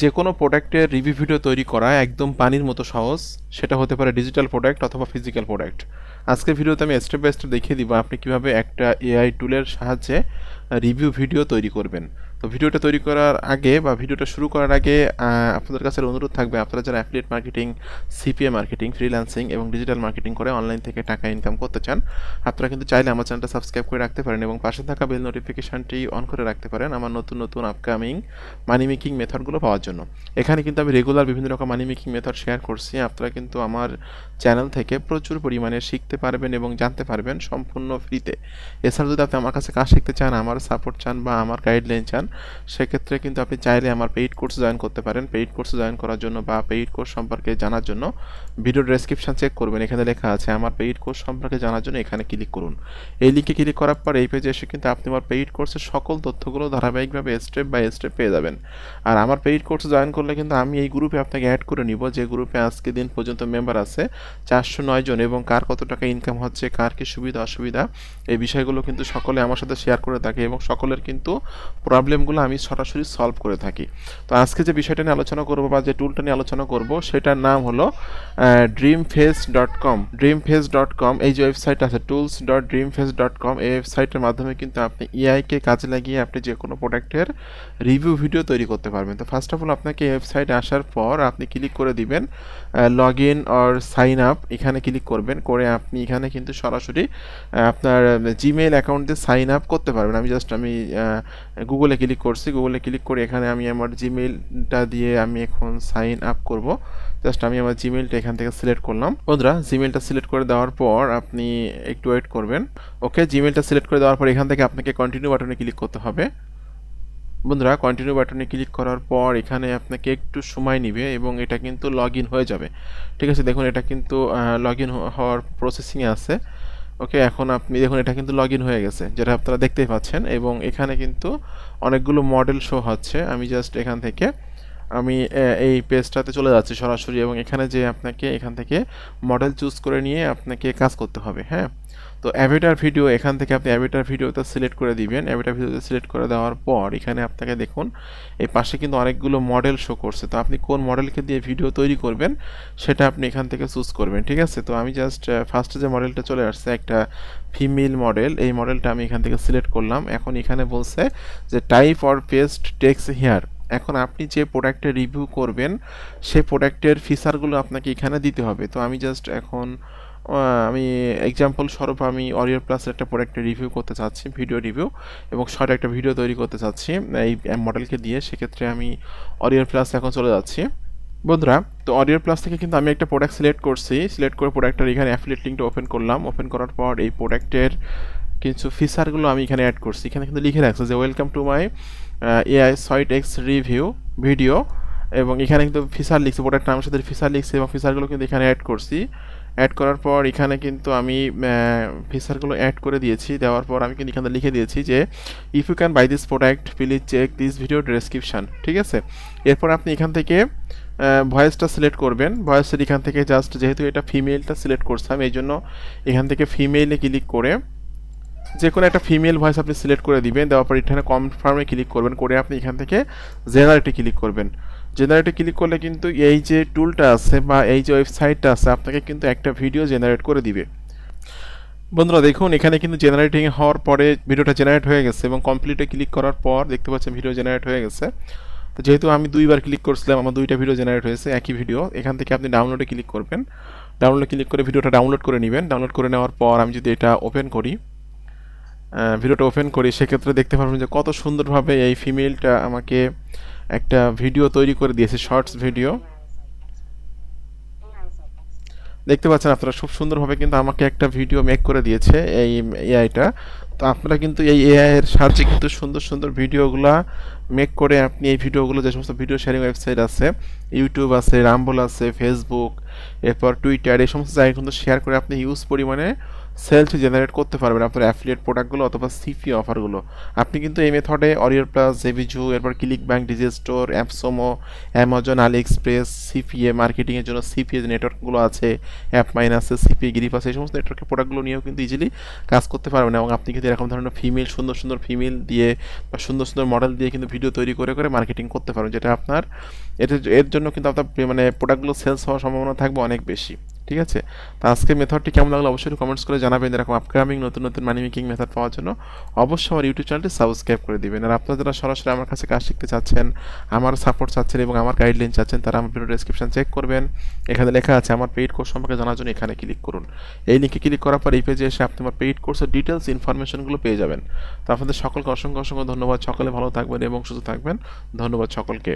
যে কোনো প্রোডাক্টের রিভিউ ভিডিও তৈরি করা একদম পানির মতো সহজ, সেটা হতে পারে ডিজিটাল প্রোডাক্ট অথবা ফিজিক্যাল প্রোডাক্ট। আজকের ভিডিওতে আমি স্টেপ বাই স্টেপ দেখিয়ে দিব আপনি কীভাবে একটা এআই টুলের সাহায্যে রিভিউ ভিডিও তৈরি করবেন। তো ভিডিওটা তৈরি করার আগে বা ভিডিওটা শুরু করার আগে আপনাদের কাছে অনুরোধ থাকবে, আপনারা যারা affiliate marketing CPA marketing freelancing এবং ডিজিটাল মার্কেটিং করে অনলাইন থেকে টাকা ইনকাম করতে চান, আপনারা কিন্তু চাইলে আমার চ্যানেলটা সাবস্ক্রাইব করে রাখতে পারেন এবং পাশে থাকা বেল নোটিফিকেশনটি অন করে রাখতে পারেন আমার নতুন নতুন আপকামিং মানি মেকিং মেথডগুলো পাওয়ার জন্য। এখানে কিন্তু আমি রেগুলার বিভিন্ন রকম মানি মেকিং মেথড শেয়ার করছি, আপনারা কিন্তু আমার চ্যানেল থেকে প্রচুর পরিমাণে শিখতে পারবেন এবং জানতে পারবেন সম্পূর্ণ ফ্রিতে এছাড়া যদি আপনি আমার কাছে কাজ শিখতে চান, আমার সাপোর্ট চান বা আমার গাইডলাইন চান সেক্ষেত্রে কিন্তু আপনি চাইলে আমার পেইড কোর্স জয়েন করতে পারেন। পেইড কোর্স জয়েন করার জন্য বা পেইড কোর্স সম্পর্কে জানার জন্য ভিডিও ডেসক্রিপশন চেক করবেন। এখানে লেখা আছে, আমার পেইড কোর্স সম্পর্কে জানার জন্য এখানে ক্লিক করুন। এই লিঙ্কে ক্লিক করার পর এই পেজে এসে কিন্তু আপনি আমার পেইড কোর্সের সকল তথ্যগুলো ধারাবাহিকভাবে স্টেপ বাই স্টেপ পেয়ে যাবেন। আর আমার পেইড কোর্স জয়েন করলে কিন্তু আমি এই গ্রুপে আপনাকে অ্যাড করে নিব, যে গ্রুপে আজকে দিন পর্যন্ত মেম্বার আছে। চারশো নয় জন এবং কার কত টাকা ইনকাম হচ্ছে, কার কি সুবিধা, অসুবিধা, এই বিষয়গুলো কিন্তু সকলে আমার সাথে শেয়ার করে থাকে এবং সকলের কিন্তু প্রবলেমগুলো আমি সরাসরি সলভ করে থাকি। তো আজকে যে বিষয়টা নিয়ে আলোচনা করব বা যে টুলটা নিয়ে আলোচনা করব, সেটার নাম হলো dream face dot com dream face dot com এই যে ওয়েবসাইট আছে tools dot dream face dot com এই ওয়েবসাইটের মাধ্যমে কিন্তু আপনি এআইকে কাজে লাগিয়ে আপনি যে কোনো প্রোডাক্টের রিভিউ ভিডিও তৈরি করতে পারবেন। তো ফার্স্ট অফ অল আপনাকে ওয়েবসাইটে আসার পর আপনি ক্লিক করে দিবেন log in or sign up এখানে ক্লিক করবেন, করে আপনি এখানে কিন্তু সরাসরি আপনার জিমেইল অ্যাকাউন্ট দিয়ে সাইন আপ করতে পারবেন। আমি জাস্ট আমি গুগলে ক্লিক করছি গুগলে ক্লিক করে এখানে আমি আমার জিমেলটা দিয়ে আমি এখন সাইন আপ করব। জাস্ট আমি আমার জিমেলটা এখান থেকে সিলেক্ট করলাম। বন্ধুরা জিমেলটা সিলেক্ট করে দেওয়ার পর আপনি একটু ওয়েট করবেন। ওকে জিমেলটা সিলেক্ট করে দেওয়ার পর এখান থেকে আপনাকে কন্টিনিউ বাটনে ক্লিক করতে হবে। বন্ধুরা কন্টিনিউ বাটনে ক্লিক করার পর এখানে আপনাকে একটু সময় নেবে এবং এটা কিন্তু লগ হয়ে যাবে। ঠিক আছে, দেখুন, এটা কিন্তু লগ হওয়ার প্রসেসিংয়ে আছে। ওকে এখন আপনি দেখুন, এটা কিন্তু লগ হয়ে গেছে, যেটা আপনারা দেখতেই পাচ্ছেন, এবং এখানে কিন্তু অনেকগুলো মডেল শো হচ্ছে। আমি জাস্ট এখান থেকে, আমি এই পেজটাতে চলে যাচ্ছি সরাসরি, এবং এখানে যে আপনাকে এখান থেকে মডেল চুজ করে নিয়ে আপনাকে কাজ করতে হবে হ্যাঁ? তো অ্যাভেটার ভিডিও এখান থেকে আপনি অ্যাভেটার ভিডিওতে সিলেক্ট করে দিবেন। অ্যাভেটার ভিডিওতে সিলেক্ট করে দেওয়ার পর এখানে আপনাকে দেখুন, এই পাশে কিন্তু অনেকগুলো মডেল শো করছে। তো আপনি কোন মডেলকে দিয়ে ভিডিও তৈরি করবেন, সেটা আপনি এখান থেকে চুজ করবেন, ঠিক আছে? তো আমি জাস্ট ফার্স্টে যে মডেলটা চলে আসছে, একটা ফিমেল মডেল এই মডেলটা আমি এখান থেকে সিলেক্ট করলাম। এখন এখানে বলছে যে type or paste text here এখন আপনি যে প্রোডাক্টের রিভিউ করবেন সেই প্রোডাক্টের ফিচারগুলো আপনাকে এখানে দিতে হবে। তো আমি জাস্ট এখন আমি এক্সাম্পল স্বরূপ আমি অরিয়ার প্লাসের একটা প্রোডাক্টের রিভিউ করতে চাচ্ছি ভিডিও রিভিউ এবং শর্ট একটা ভিডিও তৈরি করতে চাচ্ছি, এই মডেলকে দিয়ে। সেক্ষেত্রে আমি অরিয়ার প্লাস এখন চলে যাচ্ছি। বন্ধুরা, তো অডিও প্লাস থেকে কিন্তু আমি একটা প্রোডাক্ট সিলেক্ট করছি। সিলেক্ট করে প্রোডাক্টের এখানে অ্যাফিলিয়েট লিঙ্কটা ওপেন করলাম। ওপেন করার পর এই প্রোডাক্টের কিছু ফিচারগুলো আমি এখানে অ্যাড করছি। এখানে কিন্তু লিখে রাখছে যে welcome to my AI site X review video এবং এখানে কিন্তু ফিচার লিখছে প্রোডাক্ট নামের সাথে ফিচার লিখছে, এবং ফিচারগুলো কিন্তু এখানে অ্যাড করছি। অ্যাড করার পর এখানে কিন্তু আমি ফিচারগুলো অ্যাড করে দিয়েছি। দেওয়ার পর আমি কিন্তু এখানে লিখে দিয়েছি যে if you can buy this product please check this video description ঠিক আছে? এরপর আপনি এখান থেকে ভয়েসটা সিলেক্ট করবেন। ভয়েসের এখান থেকে জাস্ট যেহেতু এটা ফিমেলটা সিলেক্ট করছিলাম এই জন্য এখান থেকে ফিমেলে ক্লিক করে যে কোনো একটা ফিমেল ভয়েস আপনি সিলেক্ট করে দিবেন। দেওয়ার পর এখানে কনফার্মে ক্লিক করবেন। করে আপনি এখান থেকে জেনারেটে ক্লিক করবেন। জেনারেটে ক্লিক করলে কিন্তু এই যে টুলটা আছে বা এই যে ওয়েবসাইটটা আছে, আপনাকে কিন্তু একটা ভিডিও জেনারেট করে দিবে। বন্ধুরা, দেখুন, এখানে কিন্তু জেনারেটিং হওয়ার পরে ভিডিওটা জেনারেট হয়ে গেছে এবং কমপ্লিটে ক্লিক করার পর দেখতে পাচ্ছেন ভিডিও জেনারেট হয়ে গেছে। তো যেহেতু আমি দুইবার ক্লিক করছিলাম, আমার দুইটা ভিডিও জেনারেট হয়েছে, একই ভিডিও এখান থেকে আপনি ডাউনলোডে ক্লিক করবেন। ডাউনলোডে ক্লিক করে ভিডিওটা ডাউনলোড করে নেবেন। ডাউনলোড করে নেওয়ার পর আমি যদি এটা ওপেন করি ভিডিওটা ওপেন করি, সেক্ষেত্রে দেখতে পারবেন যে কত সুন্দরভাবে এই ফিমেলটা আমাকে একটা ভিডিও তৈরি করে দিয়েছে শর্টস ভিডিও দেখতে পাচ্ছেন আপনারা, খুব সুন্দরভাবে কিন্তু আমাকে একটা ভিডিও মেক করে দিয়েছে এই এআইটা তো আপনারা কিন্তু এই এআই এর সাহায্যে কিন্তু সুন্দর সুন্দর ভিডিওগুলা মেক করে আপনি এই ভিডিওগুলো যে সমস্ত ভিডিও শেয়ারিং ওয়েবসাইট আছে ইউটিউব আছে রাম্বল আছে ফেসবুক এরপর টুইটার এই সমস্ত জায়গায় কিন্তু শেয়ার করে আপনি ইউজ পরিমাণে সেলস জেনারেট করতে পারবেন আপনার অ্যাফিলিয়েট প্রোডাক্টগুলো অথবা সিপি অফারগুলো আপনি কিন্তু এই মেথডে অরিয়র প্লাস জেভিজু এরপর ClickBank Digistore AppSumo Amazon AliExpress CPA মার্কেটিংয়ের জন্য সিপিএ যে নেটওয়ার্কগুলো আছে অ্যাপ মাইন আছে সিপিএ গিরিপাস এই সমস্ত নেটওয়ার্কের প্রোডাক্টগুলো নিয়েও কিন্তু ইজিলি কাজ করতে পারবেন এবং আপনি কিন্তু এরকম ধরনের ফিমেল সুন্দর সুন্দর ফিমেল দিয়ে বা সুন্দর সুন্দর মডেল দিয়ে কিন্তু ভিডিও তৈরি করে করে মার্কেটিং করতে পারবেন, যেটা আপনার এটা এর জন্য কিন্তু আপনার মানে প্রোডাক্টগুলো সেলস হওয়ার সম্ভাবনা থাকবে অনেক বেশি। ঠিক আছে? তো আজকে মেথডটি কেমন লাগল অবশ্যই কমেন্টস করে জানাবেন। এরকম আপকামিং নতুন নতুন মানি মেকিং মেথড পাওয়ার জন্য অবশ্যই আমার ইউটিউব চ্যানেলটি সাবস্ক্রাইব করে দিবেন। আর আপনারা যারা সরাসরি আমার কাছে কাজ শিখতে চাচ্ছেন, আমার সাপোর্ট চাচ্ছেন এবং আমার গাইডলাইন চাচ্ছেন, তারা আমার ভিডিও ডেসক্রিপশন চেক করবেন। এখানে লেখা আছে, আমার পেইড কোর্স সম্পর্কে জানার জন্য এখানে ক্লিক করুন। এই লিঙ্কে ক্লিক করার পর এই পেজে এসে আপনি আমার পেইড কোর্সের ডিটেলস ইনফরমেশনগুলো পেয়ে যাবেন। তো আপনাদের সকলকে অসংখ্য অসংখ্য ধন্যবাদ। সকলে ভালো থাকবেন এবং সুস্থ থাকবেন। ধন্যবাদ সকলকে।